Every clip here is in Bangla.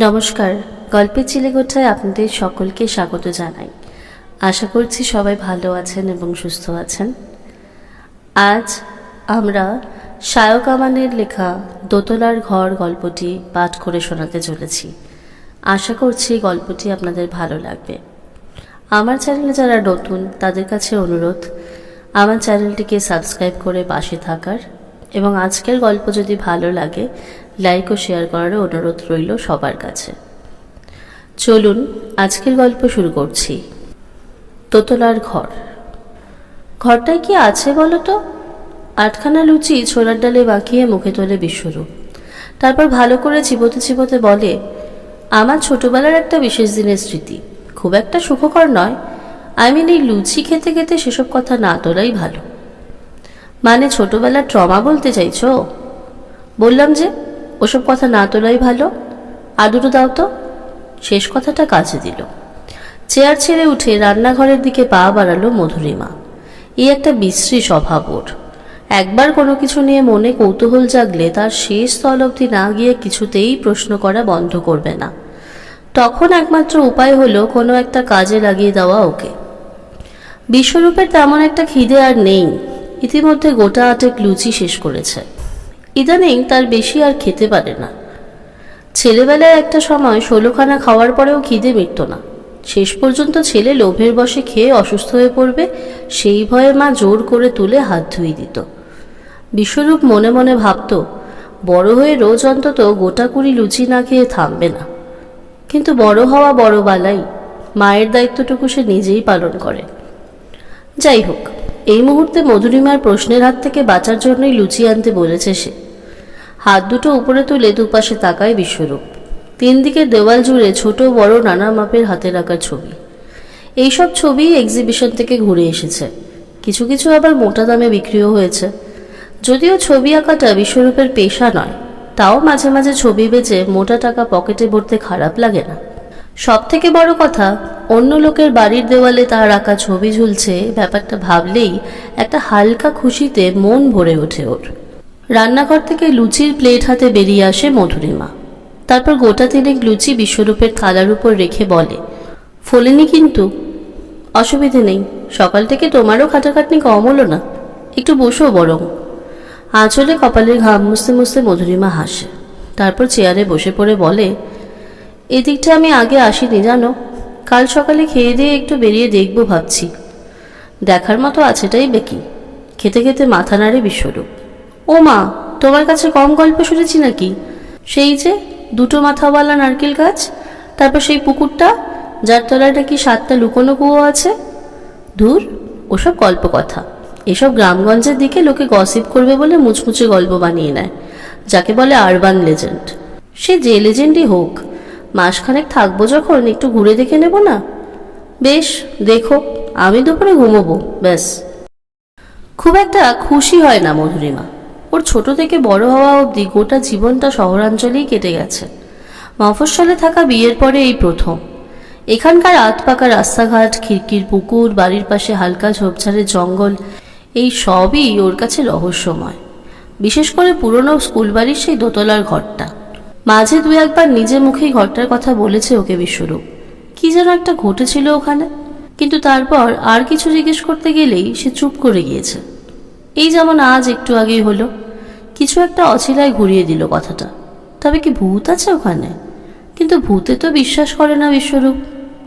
নমস্কার, গল্পের চিলেগোঠায় আপনাদের সকলকে স্বাগত জানাই। আশা করছি সবাই ভালো আছেন এবং সুস্থ আছেন। আজ আমরা শায়ক আমানের লেখা দোতলার ঘর গল্পটি পাঠ করে শোনাতে চলেছি। আশা করছি গল্পটি আপনাদের ভালো লাগবে। আমার চ্যানেলে যারা নতুন, তাদের কাছে অনুরোধ, আমার চ্যানেলটিকে সাবস্ক্রাইব করে পাশে থাকার। এবং আজকের গল্প যদি ভালো লাগে লাইক ও শেয়ার করার অনুরোধ রইল সবার কাছে। চলুন, আজকের গল্প শুরু করছি। দোতলার ঘর। ঘরটায় কি আছে বলো তো? আটখানা লুচি ছোলার ডালে মাখিয়ে মুখে তোলে বিশ্বরূপ। তারপর ভালো করে চিবোতে চিবোতে বলে, আমার ছোটবেলার একটা বিশেষ দিনের স্মৃতি। খুব একটা সুখকর নয়। আই মিন এই লুচি খেতে খেতে সেসব কথা না তোলাই ভালো। মানে ছোটবেলার ট্রমা বলতে চাইছো? বললাম যে ওসব কথা না তোলাই ভালো। আর দুটো দাও তো। শেষ কথাটা কাছে দিল। চেয়ার ছেড়ে উঠে রান্নাঘরের দিকে পা বাড়ালো মধুরিমা। এই একটা বিশ্রী স্বভাব ওর। একবার কোনো কিছু নিয়ে মনে কৌতূহল জাগলে তার শেষ স্থল অবধি না গিয়ে কিছুতেই প্রশ্ন করা বন্ধ করবে না। তখন একমাত্র উপায় হলো কোনো একটা কাজে লাগিয়ে দেওয়া ওকে। বিশ্বরূপের তেমন একটা খিদে আর নেই। ইতিমধ্যে গোটা আটেক লুচি শেষ করেছে। ইদানিং তার বেশি আর খেতে পারে না। ছেলেবেলায় একটা সময় ষোলোখানা খাওয়ার পরেও খিদে মিটত না। শেষ পর্যন্ত ছেলে লোভের বশে খেয়ে অসুস্থ হয়ে পড়বে, সেই ভয়ে মা জোর করে তুলে হাত ধুয়ে দিত। বিশ্বরূপ মনে মনে ভাবত, বড় হয়ে রোজ অন্তত গোটা কুড়ি লুচি না খেয়ে থামবে না। কিন্তু বড় হওয়া বড় বালাই, মায়ের দায়িত্বটুকু সে নিজেই পালন করে। যাই হোক, এই মুহূর্তে মধুরিমার প্রশ্নের হাত থেকে বাঁচার জন্যই লুচি আনতে বলেছে সে। হাত দুটো উপরে তুলে দুপাশে তাকায় বিশ্বরূপ। তিন দিকে দেওয়াল জুড়ে ছোট বড় নানা মাপের হাতে রাখা ছবি। এইসব ছবি এক্সিবিশন থেকে ঘুরে এসেছে। কিছু কিছু আবার মোটা দামে বিক্রিও হয়েছে। যদিও ছবি আঁকাটা বিশ্বরূপের পেশা নয়, তাও মাঝে মাঝে ছবি বেচে মোটা টাকা পকেটে ভরতে খারাপ লাগে না। সব থেকে বড় কথা, অন্য লোকের বাড়ির দেওয়ালে তার আঁকা ছবি ঝুলছে, ব্যাপারটা ভাবলেই একটা হালকা খুশিতে মন ভরে ওঠে ওর। রান্নাঘর থেকে লুচির প্লেট হাতে বেরিয়ে আসে মধুরিমা। তারপর গোটা তিনেক লুচি বিশ্বরূপের থালার উপর রেখে বলে, ফোলেনি কিন্তু, অসুবিধে নেই। সকাল থেকে তোমারও খাটাখাটনি কম হলো না। একটু বসো বরং। আঁচলে কপালের ঘাম মুছতে মুছতে মধুরিমা হাসে। তারপর চেয়ারে বসে পড়ে বলে, এদিকটা আমি আগে আসিনি, জানো? কাল সকালে খেয়ে দিয়ে একটু বেরিয়ে দেখব ভাবছি। দেখার মতো আছেটাই বেকি। খেতে খেতে মাথা নাড়ে বিশ্বরূপ। ও মা তোমার কাছে কম গল্প শুনেছি নাকি? সেই যে দুটো মাথাওয়ালা নারকেল গাছ, তারপর সেই পুকুরটা, যার তলায় নাকি সাতটা লুকোনো কুয়ো আছে। ধুর, ওসব গল্প কথা। এসব গ্রামগঞ্জের দিকে লোকে গসিপ করবে বলে মুচমুচে গল্প বানিয়ে নেয়, যাকে বলে আরবান লেজেন্ড সে যে লেজেন্ডই হোক, মাসখানেক থাকব যখন একটু ঘুরে দেখে নেব না? বেশ, দেখো, আমি দুপুরে ঘুমোবো, ব্যাস। খুব একটা খুশি হয় না মধুরিমা। ওর ছোট থেকে বড় হওয়া অবধি গোটা জীবনটা শহরাঞ্চলেই কেটে গেছে। মফস্বলে থাকা বিয়ের পরে এই প্রথম। এখানকার আত পাকা রাস্তাঘাট, খিড়কির পুকুর, বাড়ির পাশে হালকা ঝোপঝাড়ের জঙ্গল, এই সবই ওর কাছে রহস্যময়। বিশেষ করে পুরনো স্কুল বাড়ির সেই দোতলার ঘরটা। মাঝে দু একবার নিজে মুখেই ঘরটার কথা বলেছে ওকে বিশ্বরূপ। কি যেন একটা ঘটেছিল ওখানে। কিন্তু তারপর আর কিছু জিজ্ঞেস করতে গেলেই সে চুপ করে গিয়েছে। এই যেমন আজ একটু আগেই হলো, কিছু একটা অছিলায় ঘুরিয়ে দিল কথাটা। তবে কি ভূত আছে ওখানে? কিন্তু ভূতে তো বিশ্বাস করে না বিশ্বরূপ।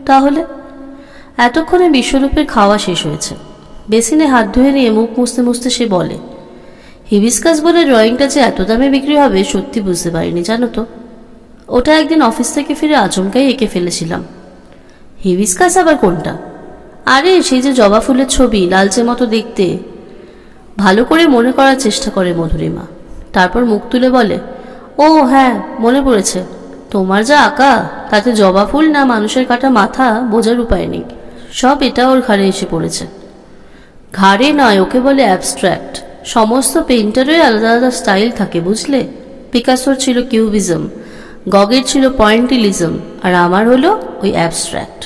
তাহলে? এতক্ষণে বিশ্বরূপের খাওয়া শেষ হয়েছে। বেসিনে হাত ধুয়ে নিয়ে মুখ মুছতে মুছতে সে বলে, হিবিস্কাস বলে ড্রয়িংটা যে এত দামে বিক্রি হবে সত্যি বুঝতে পারিনি, জানো তো। ওটা একদিন অফিস থেকে ফিরে আচমকাই এঁকে ফেলেছিলাম। হিবিস্কাস আবার কোনটা? আরে, সেই যে জবা ফুলের ছবি, লালচে মতো দেখতে। ভালো করে মনে করার চেষ্টা করে মধুরিমা। তারপর মুখ তুলে বলে, ও হ্যাঁ মনে পড়েছে। তোমার যা আঁকা, তাতে জবা ফুল না মানুষের কাটা মাথা বোঝার উপায় নেই। সব এটা ওর ঘাড়ে এসে পড়েছে। ঘাড়ে নয়, ওকে বলে অ্যাবস্ট্র্যাক্ট সমস্ত পেন্টারের আলাদা আলাদা স্টাইল থাকে, বুঝলে? পিকাসোর ছিল কিউবিজম গগের ছিল পয়েন্টিলিজম আর আমার হলো ওই অ্যাবস্ট্র্যাক্ট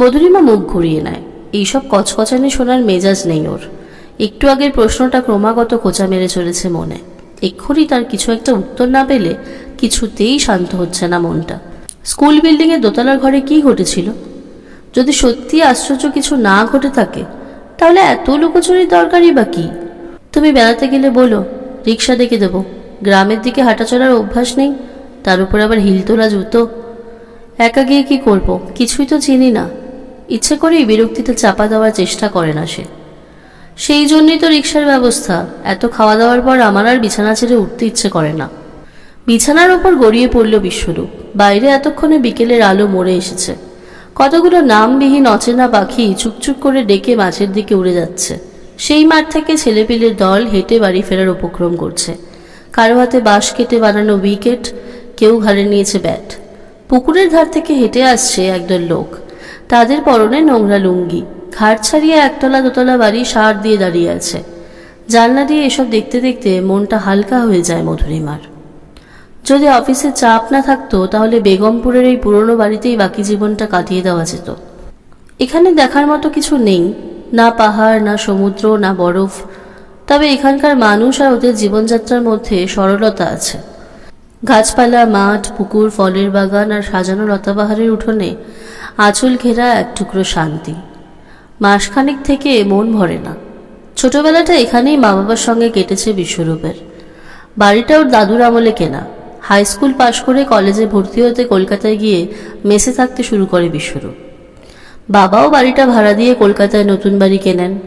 মধুরিমা মুখ ঘুরিয়ে নেয়। এইসব কচকচানি শোনার মেজাজ নেই ওর। একটু আগের প্রশ্নটা ক্রমাগত খোঁচা মেরে চলেছে মনে। এক্ষুনি তার কিছু একটা উত্তর না পেলে কিছুতেই শান্ত হচ্ছে না মনটা। স্কুল বিল্ডিংয়ের দোতলার ঘরে কি ঘটেছিল? যদি সত্যি আশ্চর্য কিছু না ঘটে থাকে, তাহলে এত লুকোচুরির দরকারই বা কি? তুমি বেড়াতে গেলে বলো রিক্সা ডেকে দেবো। গ্রামের দিকে হাঁটাচলার অভ্যাস নেই, তার উপর আবার হিল তোলা জুতো। একা গিয়ে কি করব? কিছুই তো চিনি না। ইচ্ছে করেই বিরক্তিতে চাপা দেওয়ার চেষ্টা করে না সে। সেই জন্যই তো রিক্সার ব্যবস্থা। এত খাওয়া দাওয়ার পর আমার আর বিছানা ছেড়ে উঠতে ইচ্ছে করে না। বিছানার ওপর গড়িয়ে পড়ল বিশ্বরূপ। বাইরে এতক্ষণে বিকেলের আলো মরে এসেছে। কতগুলো নামবিহীন অচেনা পাখি চুপচুপ করে ডেকে মাছের দিকে উড়ে যাচ্ছে। সেই মাঠ থেকে ছেলেপিলের দল হেঁটে বাড়ি ফেরার উপক্রম করছে। কারও হাতে বাঁশ কেটে বানানো উইকেট, কেউ ঘাড়ে নিয়েছে ব্যাট। পুকুরের ধার থেকে হেঁটে আসছে একদল লোক। তাদের পরনে নোংরা লুঙ্গি। ঘাট ছাড়িয়ে একতলা দোতলা বাড়ি সার দিয়ে দাঁড়িয়ে আছে। জানলা দিয়ে এসব দেখতে দেখতে মনটা হালকা হয়ে যায় মধুরিমার। যদি অফিসে চাপ না থাকতো, তাহলে বেগমপুরের এই পুরনো বাড়িতেই বাকি জীবনটা কাটিয়ে দেওয়া যেত। এখানে দেখার মতো কিছু নেই, না পাহাড়, না সমুদ্র, না বরফ। তবে এখানকার মানুষ আর ওদের জীবনযাত্রার মধ্যে সরলতা আছে। গাছপালা, মাঠ, পুকুর, ফলের বাগান আর সাজানো লতাবাহারের উঠোনে আঁচল ঘেরা এক টুকরো শান্তি। মাসখানেক থেকে মন ভরে না। ছোটবেলাটা এখানেই মা বাবার সঙ্গে কেটেছে বিশ্বরূপের। বাড়িটা ওর দাদুর আমলে কেনা। হাই স্কুল পাশ করে কলেজে ভর্তি হতে কলকাতায় গিয়ে মেসে থাকতে শুরু করে বিশ্বরূপ। বাবাও বাড়িটা ভাড়া দিয়ে কলকাতায় নতুন বাড়ি কেনেন।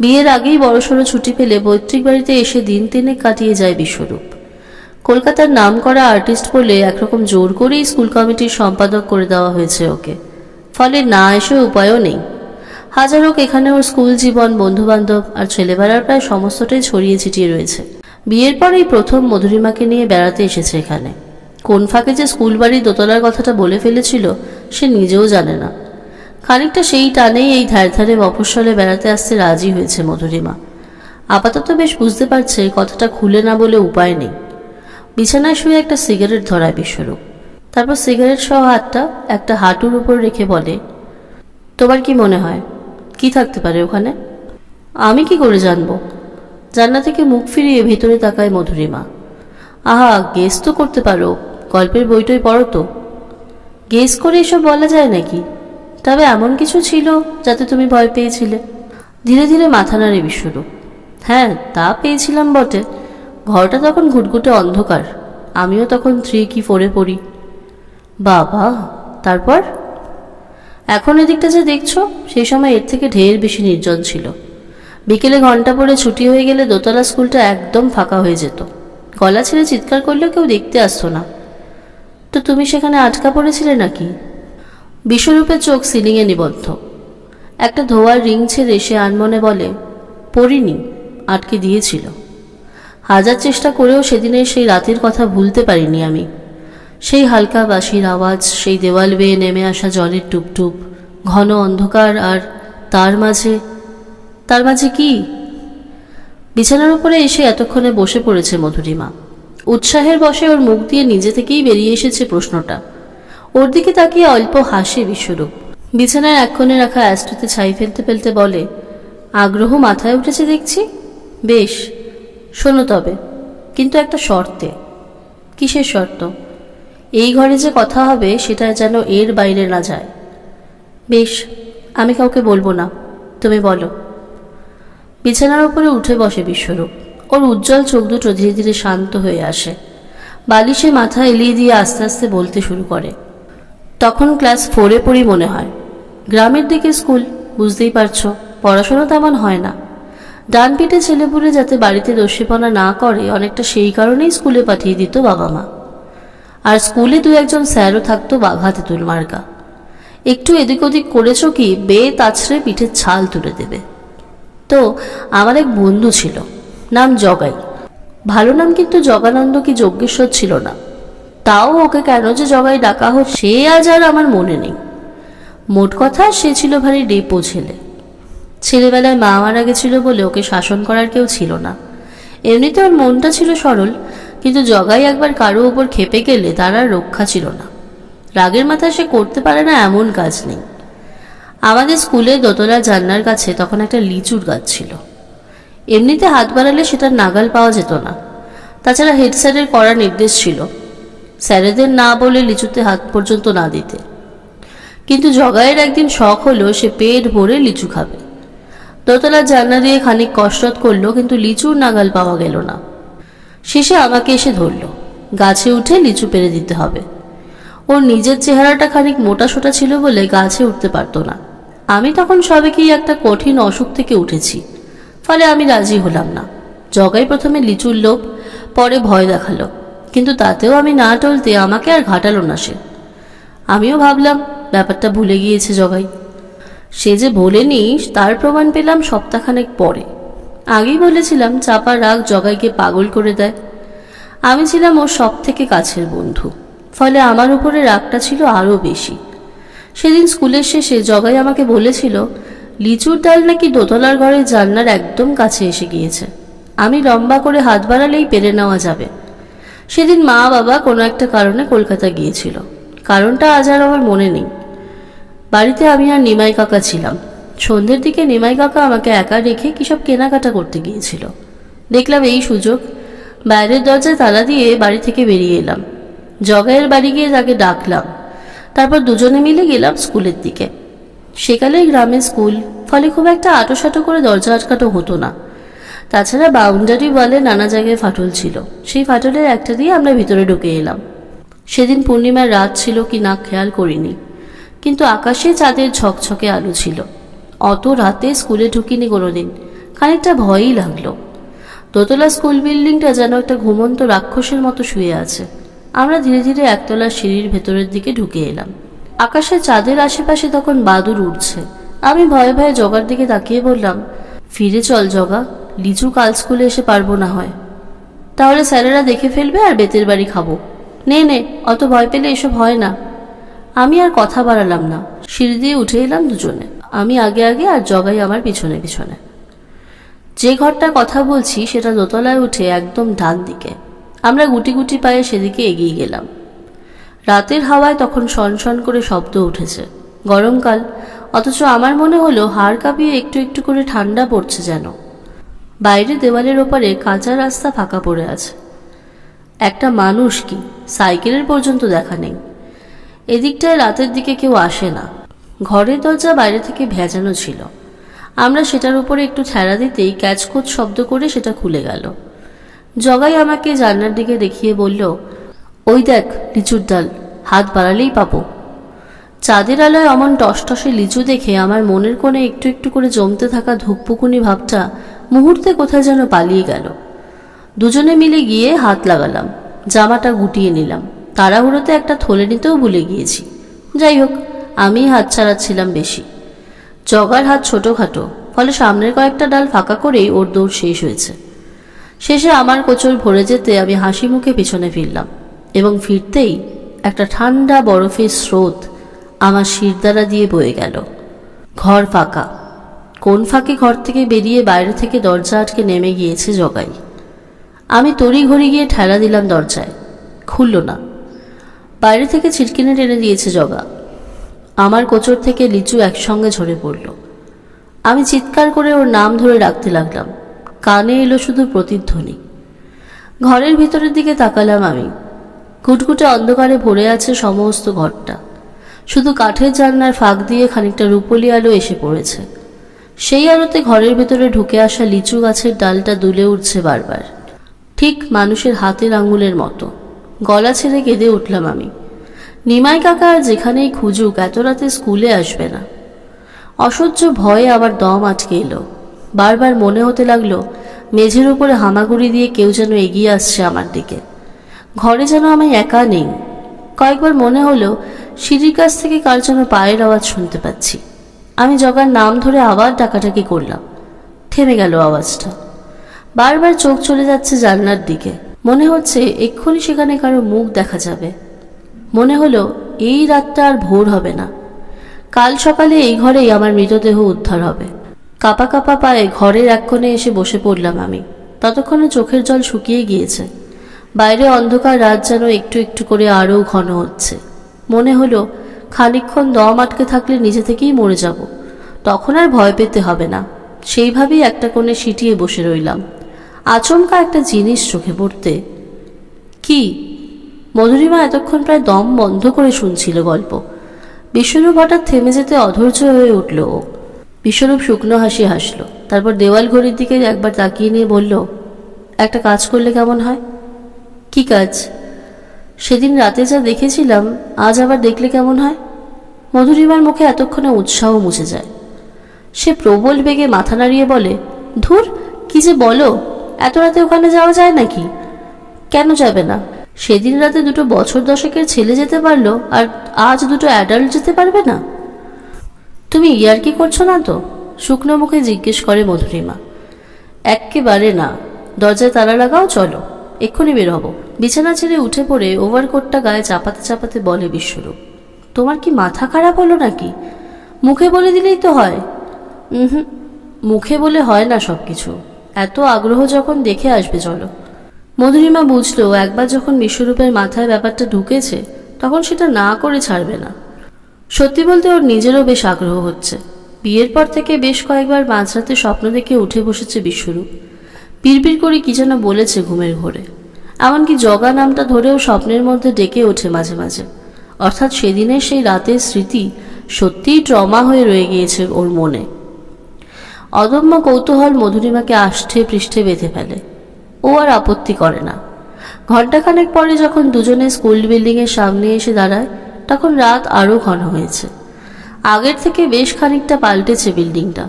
বিয়ের আগেই বড়সড় ছুটি পেলে পৈতৃক বাড়িতে এসে দিন তিনে কাটিয়ে যায় বিশ্বরূপ। কলকাতার নাম করা আর্টিস্ট বলে একরকম জোর করেই স্কুল কমিটির সম্পাদক করে দেওয়া হয়েছে ওকে। ফলে না এসে উপায়ও নেই। হাজার হোক এখানে ওর স্কুল জীবন, বন্ধুবান্ধব আর ছেলেবেলার প্রায় সমস্তটাই ছড়িয়ে ছিটিয়ে রয়েছে। বিয়ের পর এই প্রথম মধুরিমাকে নিয়ে বেড়াতে এসেছে এখানে। কোন ফাঁকে যে স্কুল বাড়ির দোতলার কথাটা বলে ফেলেছিল, সে নিজেও জানে না। খানিকটা সেই টানেই এই ধারে ধারে মফস্বলে বেড়াতে আসতে রাজি হয়েছে মধুরিমা। আপাতত বেশ বুঝতে পারছে কথাটা খুলে না বলে উপায় নেই। বিছানায় শুয়ে একটা সিগারেট ধরায় বিশ্বরূপ। তারপর সিগারেট সহ হাতটা একটা হাঁটুর উপর রেখে বলে, তোমার কি মনে হয়? কি থাকতে পারে ওখানে? আমি কি করে জানব? জান্না থেকে মুখ ফিরিয়ে ভেতরে তাকায় মধুরিমা। আহা গেস তো করতে পারো। গল্পের বইটই পড়ো তো। গেস করে এসব বলা যায় নাকি? তবে এমন কিছু ছিল যাতে তুমি ভয় পেয়েছিলে। ধীরে ধীরে মাথা নাড়ে বিশ্বরূপ। হ্যাঁ তা পেয়েছিলাম বটে। ঘরটা তখন ঘুটঘুটে অন্ধকার। আমিও তখন থ্রি কি ফোরে পড়ি। বাবা, তারপর? এখন এদিকটা যে দেখছ, সেই সময় এর থেকে ঢের বেশি নির্জন ছিল। বিকেলে ঘণ্টা পরে ছুটি হয়ে গেলে দোতলা স্কুলটা একদম ফাঁকা হয়ে যেত। গলা ছেড়ে চিৎকার করলেও কেউ দেখতে আসতো না। তো তুমি সেখানে আটকা পড়েছিলে নাকি? বিশ্বরূপের চোখ সিলিংয়ে নিবদ্ধ। একটা ধোয়ার রিং ছেড়ে সে আনমনে বলে, পড়িনি, আটকে দিয়েছিল। হাজার চেষ্টা করেও সেদিনের সেই রাতের কথা ভুলতে পারিনি আমি। সেই হালকা বাঁশির আওয়াজ, সেই দেওয়াল বেয়ে নেমে আসা জলের টুপটুপ, ঘন অন্ধকার আর তার মাঝে তার মাঝে কি? বিছানার উপরে এসে এতক্ষণে বসে পড়েছে মধুরিমা। উৎসাহের বসে ওর মুখ দিয়ে নিজে থেকেই বেরিয়ে এসেছে প্রশ্নটা। ওর দিকে তাকিয়ে অল্প হাসে বিশ্বরূপ বিছানায় এক্ষণে রাখা অ্যাস্ট্রোতে ছাই ফেলতে ফেলতে বলে, আগ্রহ মাথায় উঠেছে দেখছি? বেশ, শোনো তবে, কিন্তু একটা শর্তে। কিসের শর্ত? এই ঘরে যে কথা হবে, সেটা যেন এর বাইরে না যায়। বেশ, আমি কাউকে বলব না, তুমি বলো। বিছানার উপরে উঠে বসে বিশ্বরূপ। ওর উজ্জ্বল চোখ দুটো ধীরে ধীরে শান্ত হয়ে আসে। বালিশে মাথা এলিয়ে দিয়ে আস্তে আস্তে বলতে শুরু করে। তখন ক্লাস ফোরে পড়ি মনে হয়। গ্রামের দিকে স্কুল, বুঝতেই পারছ, পড়াশোনা তেমন হয় না। ডান পিঠে ছেলেপুলে যাতে বাড়িতে দস্যিপনা না করে, অনেকটা সেই কারণেই স্কুলে পাঠিয়ে দিত বাবা মা। আর স্কুলে দু একজন স্যারও থাকতো বাঘা তেঁতুল মার্কা। একটু এদিক ওদিক করেছ কি বে তাছড়ে পিঠের ছাল তুলে দেবে। তো, আমার এক বন্ধু ছিল, নাম জগাই। ভালো নাম কিন্তু জগানন্দ কি যজ্ঞেশ্বর ছিল না। তাও ওকে কেন যে জগাই ডাকা হোক, সে আজ আর আমার মনে নেই। মোট কথা, সে ছিল ভারী ডেপো ছেলে। ছেলেবেলায় মা মারা গেছিল বলে ওকে শাসন করার কেউ ছিল না। এমনিতে ওর মনটা ছিল সরল কিন্তু জগাই একবার কারও ওপর খেপে গেলে তার আর রক্ষা ছিল না। রাগের মাথায় সে করতে পারে না এমন কাজ নেই। আমাদের স্কুলে দোতলা জান্নার কাছে তখন একটা লিচুর গাছ ছিল। এমনিতে হাত বাড়ালে সেটার নাগাল পাওয়া যেত না। তাছাড়া হেড স্যারের কড়া নির্দেশ ছিল, স্যারেদের না বলে লিচুতে হাত পর্যন্ত না দিতে। কিন্তু জগাইয়ের একদিন শখ হলো সে পেট ভরে লিচু খাবে। দোতলার জানলা দিয়ে খানিক কসরত করল, কিন্তু লিচুর নাগাল পাওয়া গেল না। শেষে আমাকে এসে ধরলো। গাছে উঠে লিচু পেরে দিতে হবে। ওর নিজের চেহারাটা খানিক মোটা সোটা ছিল বলে গাছে উঠতে পারতো না। আমি তখন সবে কি একটা কঠিন অসুখ থেকে উঠেছি। ফলে আমি রাজি হলাম না। জগাই প্রথমে লিচুর লোভ, পরে ভয় দেখাল। কিন্তু তাতেও আমি না টলতে আমাকে আর ঘাটালো না সে। আমিও ভাবলাম, ব্যাপারটা ভুলে গিয়েছে জগাই। সে যে ভোলেনি তার প্রমাণ পেলাম সপ্তাহখানেক পরে। আগেই বলেছিলাম, চাপা রাগ জগাইকে পাগল করে দেয়। আমি ছিলাম ওর সব থেকে কাছের বন্ধু। ফলে আমার উপরে রাগটা ছিল আরও বেশি। সেদিন স্কুলের শেষে জগাই আমাকে বলেছিল, লিচুর ডাল নাকি দোতলার ঘরের জানলার একদম কাছে এসে গিয়েছে। আমি লম্বা করে হাত বাড়ালেই পেরে নেওয়া যাবে। সেদিন মা বাবা কোনো একটা কারণে কলকাতা গিয়েছিল। কারণটা আজ আর আমার মনে নেই। বাড়িতে আমি আর নিমাই কাকা ছিলাম। সন্ধ্যের দিকে নিমাই কাকা আমাকে একা রেখে কিসব কেনাকাটা করতে গিয়েছিল। দেখলাম এই সুযোগ। বাইরের দরজায় তালা দিয়ে বাড়ি থেকে বেরিয়ে এলাম। জগাইয়ের বাড়ি গিয়ে তাকে ডাকলাম। তারপর দুজনে মিলে গেলাম স্কুলের দিকে। সেকালেই গ্রামে স্কুল, ফলে খুব একটা আটোসাটো করে দরজা আটকাটো হতো না। তাছাড়া বাউন্ডারি ওয়ালে নানা জায়গায় ফাটল ছিল। সেই ফাটলের একটা দিয়ে আমরা ভিতরে ঢুকে এলাম। সেদিন পূর্ণিমার রাত ছিল কি না খেয়াল করিনি। কিন্তু আকাশে চাঁদের ঝকঝকে আলো ছিল। অত রাতে স্কুলে ঢুকিনি কোনোদিন। খানিকটা ভয়ই লাগল। দোতলা স্কুল বিল্ডিংটা যেন একটা ঘুমন্ত রাক্ষসের মতো শুয়ে আছে। আমরা ধীরে ধীরে একতলা সিঁড়ির ভেতরের দিকে ঢুকে এলাম। আকাশে চাঁদের আশেপাশে তখন বাদুর উঠছে আমি ভয়ে ভয়ে জগার দিকে তাকিয়ে বললাম, ফিরে চল জগা, লিচু কাল স্কুলে এসে পারব না হয়। তাহলে স্যারেরা দেখে ফেলবে আর বেতের বাড়ি খাব। নে নে, অত ভয় পেলে এসব হয় না। আমি আর কথা বাড়ালাম না। সিঁড়ি দিয়ে উঠে এলাম দুজনে। আমি আগে আগে আর জগাই আমার পিছনে পিছনে। যে ঘরটার কথা বলছি, সেটা দোতলায় উঠে একদম ডান দিকে। আমরা গুটি গুটি পায়ে সেদিকে এগিয়ে গেলাম। রাতের হাওয়ায় তখন শনশন করে শব্দ উঠেছে। গরমকাল অথচ আমার মনে হলো হাড় কাঁপিয়ে একটু একটু করে ঠান্ডা পড়ছে যেন। বাইরে দেওয়ালের ওপারে কাঁচা রাস্তা ফাঁকা পড়ে আছে। একটা মানুষ কি, সাইকেলের পর্যন্ত দেখা নেই। এদিকটায় রাতের দিকে কেউ আসে না। ঘরের দরজা বাইরে থেকে ভেজানো ছিল। আমরা সেটার উপরে একটু ঠেলা দিতেই ক্যাচকোচ শব্দ করে সেটা খুলে গেল। জগাই আমাকে জানলার দিকে দেখিয়ে বলল, ওই দেখ, লিচুর ডাল, হাত বাড়ালেই পাবো। চাঁদের আলোয় অমন টসটসে লিচু দেখে আমার মনের কোণে একটু একটু করে জমতে থাকা ধুকপুকুনি ভাবটা মুহূর্তে কোথায় যেন পালিয়ে গেল। দুজনে মিলে গিয়ে হাত লাগালাম, জামাটা গুটিয়ে নিলাম, তাড়াহুড়োতে একটা থলে নিতেও ভুলে গিয়েছি। যাই হোক আমি হাত ছাড়াচ্ছিলাম বেশি। জগার হাত ছোটোখাটো, ফলে সামনের কয়েকটা ডাল ফাঁকা করেই ওর দৌড় শেষ হয়েছে। শেষে আমার কোচর ভরে যেতে আমি হাসি মুখে পিছনে ফিরলাম এবং ফিরতেই একটা ঠান্ডা বরফের স্রোত আমার শিরদারা দিয়ে বয়ে গেল। ঘর ফাঁকা। কোন ফাঁকে ঘর থেকে বেরিয়ে বাইরে থেকে দরজা আটকে নেমে গিয়েছে জগাই। আমি তড়ি ঘড়ি গিয়ে ঠেলা দিলাম দরজায়। খুলল না। বাইরে থেকে ছিটকিনে টেনে দিয়েছে জগা। আমার কোচর থেকে লিচু একসঙ্গে ঝরে পড়ল। আমি চিৎকার করে ওর নাম ধরে ডাকতে লাগলাম। কানে এলো শুধু প্রতিধ্বনি। ঘরের ভিতরের দিকে তাকালাম আমি। কুটকুটে অন্ধকারে ভরে আছে সমস্ত ঘরটা। শুধু কাঠের জানলার ফাঁক দিয়ে খানিকটা রূপলি আলো এসে পড়েছে। সেই আলোতে ঘরের ভেতরে ঢুকে আসা লিচু গাছের ডালটা দুলে উঠছে বারবার। ঠিক মানুষের হাতের আঙুলের মতো। গলা ছেড়ে কেঁদে উঠলাম আমি। নিমাই কাকা যেখানেই খুঁজুক, এত রাতে স্কুলে আসবে না। অসহ্য ভয়ে আবার দম আটকে এলো। বারবার মনে হতে লাগল, মেঝের উপরে হামাগুড়ি দিয়ে কেউ যেন এগিয়ে আসছে আমার দিকে। ঘরে যেন আমি একা নেই। কয়েকবার মনে হলো, সিঁড়ির কাছ থেকে কার যেন পায়ের আওয়াজ শুনতে পাচ্ছি। আমি জগার নাম ধরে আবার ডাকাটাকি করলাম। থেমে গেল আওয়াজটা। বারবার চোখ চলে যাচ্ছে জানলার দিকে। মনে হচ্ছে এক্ষুনি সেখানে কারও মুখ দেখা যাবে। মনে হলো এই রাতটা আর ভোর হবে না। কাল সকালে এই ঘরেই আমার মৃতদেহ উদ্ধার হবে। কাপা কাপা পায়ে ঘরের এক কোণে এসে বসে পড়লাম আমি। ততক্ষণে চোখের জল শুকিয়ে গিয়েছে। বাইরে অন্ধকার রাত যেন একটু একটু করে আরও ঘন হচ্ছে। মনে হলো খানিকক্ষণ দম আটকে থাকলে নিজে থেকেই মরে যাব। তখন আর ভয় পেতে হবে না। সেইভাবেই একটা কোণে সিটিয়ে বসে রইলাম। আচমকা একটা জিনিস চোখে পড়তে। কি? মধুরিমা এতক্ষণ প্রায় দম বন্ধ করে শুনছিল গল্প। বিশ্বরূপ হঠাৎ থেমে যেতে অধৈর্য হয়ে উঠল ও। বিশ্বরূপ শুকনো হাসি হাসলো। তারপর দেওয়াল ঘড়ির দিকে একবার তাকিয়ে নিয়ে বলল, একটা কাজ করলে কেমন হয়? কি কাজ? সেদিন রাতে যা দেখেছিলাম, আজ আবার দেখলে কেমন হয়? মধুরিমার মুখে এতক্ষণে উৎসাহ মুছে যায়। সে প্রবল বেগে মাথা নাড়িয়ে বলে, ধুর, কি যে বলো, এত রাতে ওখানে যাওয়া যায় নাকি? কেন যাবে না? সেদিন রাতে দুটো বছর দশকের ছেলে যেতে পারল, আর আজ দুটো অ্যাডাল্ট যেতে পারবে না? তুমি ইয়ার কি করছ না তো? শুকনো মুখে জিজ্ঞেস করে মধুরিমা। এক্কেবারে না। দরজায় তালা লাগাও, চলো। এক্ষুনি বের হব। বিছানা ছেড়ে উঠে পড়ে ওভারকোটটা গায়ে চাপাতে চাপাতে বলে বিশ্বরূপ। তোমার কি মাথা খারাপ হলো নাকি? মুখে বলে দিলেই তো হয়। হুম, মুখে বলে হয় না সব কিছু এত আগ্রহ যখন দেখে আসবে, চলো। মধুরিমা বুঝলো, একবার যখন বিশ্বরূপের মাথায় ব্যাপারটা ঢুকেছে, তখন সেটা না করে ছাড়বে না। সত্যি বলতে ওর নিজেরও বেশ আগ্রহ হচ্ছে। বিয়ের পর থেকে বেশ কয়েকবার মাঝরাতে স্বপ্ন দেখে উঠে বসেছে বিশ্বরূপ। বিড়বিড় করে কি যেন বলেছে ঘুমের ঘোরে। এমনকি জগা নামটা ধরেও স্বপ্নের মধ্যে ডেকে ওঠে মাঝে মাঝে। অর্থাৎ সেদিনের সেই রাতের স্মৃতি সত্যিই ট্রমা হয়ে রয়ে গিয়েছে ওর মনে। অদম্য কৌতূহল মধুরিমাকে আষ্ঠে পৃষ্ঠে বেঁধে ফেলে। ও আর আপত্তি করে না। ঘণ্টাখানেক পরে যখন দুজনে স্কুল বিল্ডিংয়ের সামনে এসে দাঁড়ায়, তখন রাত আরও ঘন হয়েছে। আগের থেকে বেশ খানিকটা পাল্টেছে বিল্ডিংটা।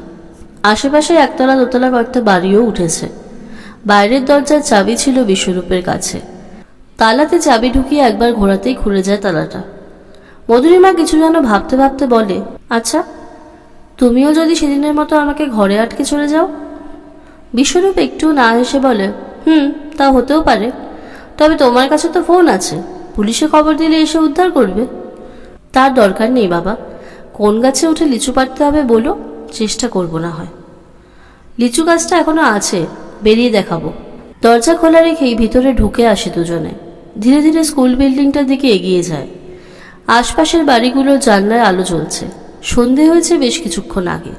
আশেপাশে একতলা দোতলা কয়েকটা বাড়িও উঠেছে। বাইরের দরজার চাবি ছিল বিশ্বরূপের কাছে। তালাতে চাবি ঢুকিয়ে একবার ঘোরাতেই খুলে যায় তালাটা। মধুরিমা কিছু যেন ভাবতে ভাবতে বলে আচ্ছা তুমিও যদি সেদিনের মতো আমাকে ঘরে আটকে চলে যাও? বিশ্বরূপ একটু না হেসে বলে হুম, তা হতেও পারে। তবে তোমার কাছে তো ফোন আছে। পুলিশে খবর দিলে এসে উদ্ধার করবে। তার দরকার নেই বাবা। কোন গাছে উঠে লিচু পাড়তে হবে বলো? চেষ্টা করব না হয়। লিচু গাছটা এখনও আছে, বেরিয়ে দেখাবো। দরজা খোলা রেখেই ভিতরে ঢুকে আসে দুজনে। ধীরে ধীরে স্কুল বিল্ডিংটার দিকে এগিয়ে যায়। আশপাশের বাড়িগুলোর জানলায় আলো জ্বলছে। সন্ধে হয়েছে বেশ কিছুক্ষণ আগে।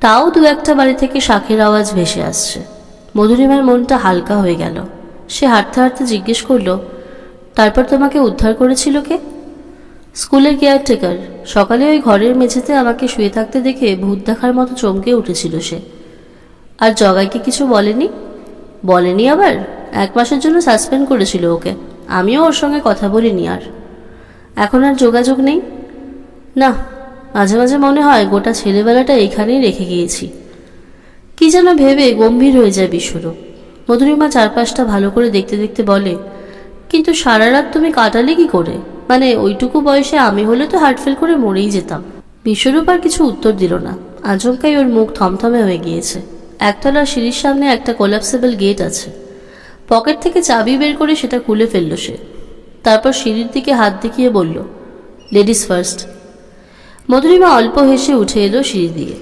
তাও দু একটা বাড়ি থেকে শাঁখের আওয়াজ ভেসে আসছে। মধুরিমার মনটা হালকা হয়ে গেল। সে হাঁটতে হাঁটতে জিজ্ঞেস করল, তারপর তোমাকে উদ্ধার করেছিল কে? স্কুলের কেয়ারটেকার। সকালে ওই ঘরের মেঝেতে আমাকে শুয়ে থাকতে দেখে ভূত দেখার মতো চমকে উঠেছিল সে। আর জগাইকে কিছু বলেনি? বলেনি আবার? এক মাসের জন্য সাসপেন্ড করেছিল ওকে। আমিও ওর সঙ্গে কথা বলিনি আর। এখন আর যোগাযোগ নেই? না। মাঝে মাঝে মনে হয় গোটা ছেলেবেলাটা এখানেই রেখে গিয়েছি। কি যেন ভেবে গম্ভীর হয়ে যায় বিশ্বরূপ মধুরিমা চারপাশটা ভালো করে দেখতে দেখতে বলে, কিন্তু সারা রাত তুমি কাটালে কি করে? মানে ওইটুকু বয়সে আমি হলে তো হার্ট ফেল করে মরেই যেতাম। বিশ্বরূপ আর কিছু উত্তর দিল না। আচমকাই ওর মুখ থমথমে হয়ে গিয়েছে। একতলা সিঁড়ির সামনে একটা কোলাপসেবল গেট আছে। পকেট থেকে চাবি বের করে সেটা খুলে ফেলল সে। তারপর সিঁড়ির দিকে হাত দেখিয়ে বলল লেডিস ফার্স্ট মধুরিমা অল্প হেসে উঠে এলো সিঁড়ি দিয়ে।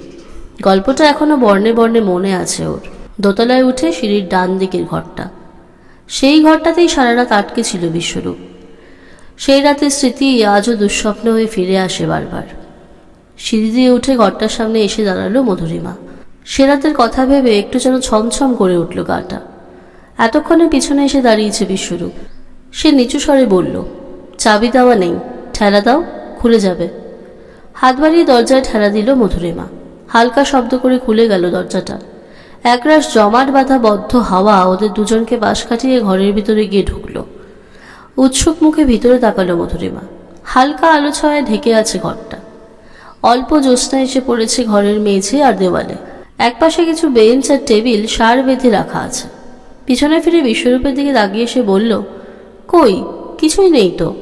গল্পটা এখনও বর্ণে বর্ণে মনে আছে ওর। দোতলায় উঠে সিঁড়ির ডান দিকের ঘরটা। সেই ঘরটাতেই সারা রাত আটকে ছিল বিশ্বরূপ। সেই রাতের স্মৃতি আজও দুঃস্বপ্ন হয়ে ফিরে আসে বারবার। সিঁড়ি দিয়ে উঠে ঘরটার সামনে এসে দাঁড়াল মধুরিমা। সে রাতের কথা ভেবে একটু যেন ছমছম করে উঠল গাটা। এতক্ষণে পিছনে এসে দাঁড়িয়েছে বিশ্বরূপ। সে নিচু স্বরে বলল, চাবি দেওয়া নেই, ঠেলা দাও, খুলে যাবে। হাত বাড়িয়ে দরজায় ঠেলা দিল মধুরিমা। হালকা শব্দ করে খুলে গেল দরজাটা। একরাশ জমাট বাঁধা বদ্ধ হাওয়া ওদের দুজনকে বাস কাটিয়ে ঘরের ভিতরে গিয়ে ঢুকল। উৎসুক মুখে ভিতরে তাকালো মধুরিমা। হালকা আলো ছয়ায় ঢেকে আছে ঘরটা। অল্প জ্যোৎস্না এসে পড়েছে ঘরের মেঝে আর দেওয়ালে। একপাশে কিছু বেঞ্চ আর টেবিল সার বেঁধে রাখা আছে। পিছনে ফিরে বিশ্বরূপের দিকে তাকিয়ে এসে বলল, কই, কিছুই নেই তো।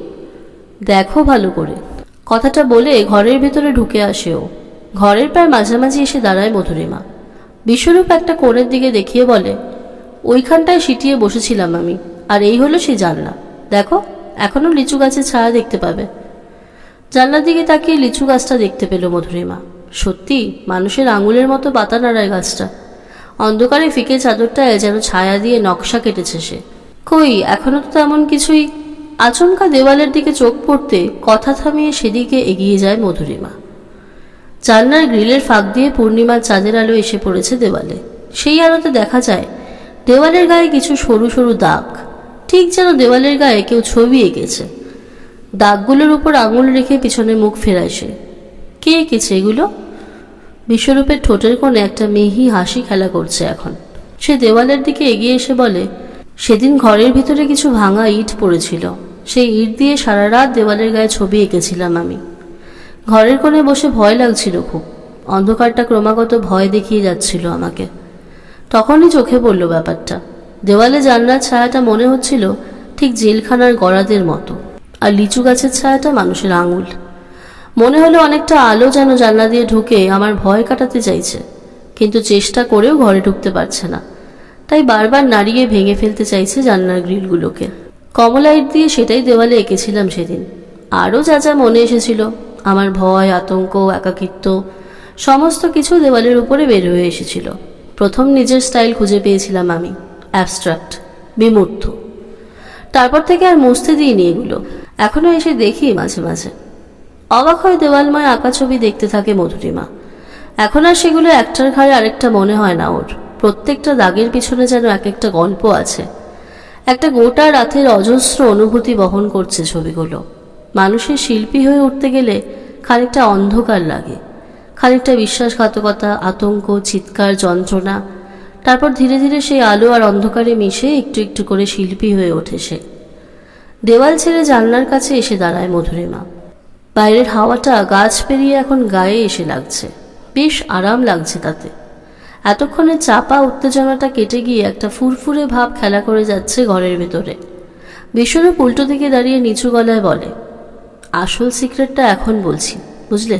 দেখো ভালো করে। কথাটা বলে ঘরের ভেতরে ঢুকে আসে ও। ঘরের প্রায় মাঝামাঝি এসে দাঁড়ায় মধুরিমা। বিশ্বরূপ একটা কোণের দিকে দেখিয়ে বলে, ওইখানটায় সিটিয়ে বসেছিলাম আমি, আর এই হলো সেই জানলা। দেখো এখনও লিচু গাছের ছায়া দেখতে পাবে জানলার দিকে তাকিয়ে লিচু গাছটা দেখতে পেল মধুরিমা। সত্যি, মানুষের আঙুলের মতো পাতা নাড়ায় গাছটা। অন্ধকারে ফিকে চাদরটায় যেন ছায়া দিয়ে নকশা কেটেছে সে। কই এখনও তো তেমন কিছুই আচমকা দেওয়ালের দিকে চোখ পড়তে কথা থামিয়ে সেদিকে এগিয়ে যায় মধুরিমা। জানলার গ্রিলের ফাঁক দিয়ে পূর্ণিমার চাঁদের আলো এসে পড়েছে দেওয়ালে। সেই আলোতে দেখা যায়, দেওয়ালের গায়ে কিছু সরু সরু দাগ। ঠিক যেন দেওয়ালের গায়ে কেউ ছবি এঁকেছে। দাগগুলোর উপর আঙুল রেখে পিছনে মুখ ফেরায় সে। কে এঁকেছে এগুলো? বিশ্বরূপের ঠোঁটের কোণে একটা মিহি হাসি খেলা করছে এখন। সে দেওয়ালের দিকে এগিয়ে এসে বলে, সেদিন ঘরের ভিতরে কিছু ভাঙা ইট পড়েছিল। সেই ইট দিয়ে সারা রাত দেওয়ালের গায়ে ছবি এঁকেছিলাম আমি। ঘরের কোণে বসে ভয় লাগছিল খুব। অন্ধকারটা ক্রমাগত ভয় দেখিয়ে যাচ্ছিল আমাকে। তখনই চোখে পড়ল ব্যাপারটা। দেওয়ালে জানলার ছায়াটা মনে হচ্ছিল ঠিক জেলখানার গড়াদের মতো, আর লিচু গাছের ছায়াটা মানুষের আঙুল। মনে হলো অনেকটা আলো যেন জানলা দিয়ে ঢুকে আমার ভয় কাটাতে চাইছে, কিন্তু চেষ্টা করেও ঘরে ঢুকতে পারছে না। তাই বারবার নাড়িয়ে ভেঙে ফেলতে চাইছে জানলার গ্রিলগুলোকে। কমলাইট দিয়ে সেটাই দেওয়ালে এঁকেছিলাম সেদিন। আরও যা যা মনে এসেছিল আমার ভয়, আতঙ্ক, একাকিত্ব, সমস্ত কিছু দেওয়ালের উপরে বের হয়ে এসেছিল। প্রথম নিজের স্টাইল খুঁজে পেয়েছিলাম আমি অ্যাবস্ট্রাক্ট বিমূর্ত। তারপর থেকে আর মুছতে দিইনি এগুলো। এখনও এসে দেখি মাঝে মাঝে। অবাক হয়ে দেওয়ালময় আঁকা ছবি দেখতে থাকে মধুরিমা। এখন আর সেগুলো একটার ঘাড়ে আরেকটা মনে হয় না ওর। প্রত্যেকটা দাগের পিছনে যেন এক একটা গল্প আছে। একটা গোটা রাতের অজস্র অনুভূতি বহন করছে ছবিগুলো। মানুষের শিল্পী হয়ে উঠতে গেলে খানিকটা অন্ধকার লাগে। খানিকটা বিশ্বাসঘাতকতা, আতঙ্ক, চিৎকার, যন্ত্রণা, তারপর ধীরে ধীরে সেই আলো আর অন্ধকারে মিশে একটু একটু করে শিল্পী হয়ে ওঠে সে। দেওয়াল ছেড়ে জানলার কাছে এসে দাঁড়ায় মধুরিমা। বাইরের হাওয়াটা গাছ পেরিয়ে এখন গায়ে এসে লাগছে। বেশ আরাম লাগছে তাতে। এতক্ষণে চাপা উত্তেজনাটা কেটে গিয়ে একটা ফুরফুরে ভাব খেলা করে যাচ্ছে ঘরের ভেতরে। বিশ্বরূপ উল্টো দিকে দাঁড়িয়ে নিচু গলায় বলে আসল সিক্রেটটা এখন বলছি, বুঝলে?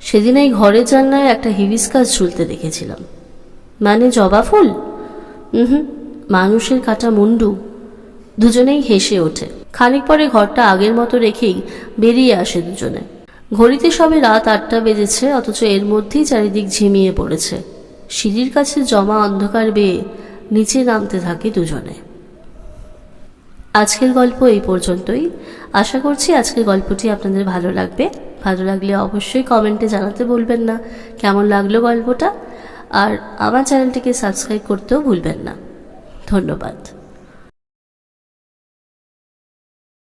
সেদিন এই ঘরের জানলায় একটা হিবিস্কাস ঝুলতে দেখেছিলাম। মানে জবা ফুল? হুম, মানুষের কাটা মুন্ডু। দুজনেই হেসে ওঠে। খানিক পরে ঘরটা আগের মতো রেখেই বেরিয়ে আসে দুজনে। ঘড়িতে সবে রাত আটটা বেজেছে, অথচ এর মধ্যেই চারিদিক ঝিমিয়ে পড়েছে। সিঁড়ির কাছে জমা অন্ধকার বেয়ে নিচে নামতে থাকে দুজনে। আজকের গল্প এই পর্যন্তই। আশা করছি আজকের গল্পটি আপনাদের ভালো লাগবে। ভালো লাগলে অবশ্যই কমেন্টে জানাতে বলবেন না, কেমন লাগল গল্পটা। আর আমার চ্যানেলটিকে সাবস্ক্রাইব করতেও ভুলবেন না। ধন্যবাদ।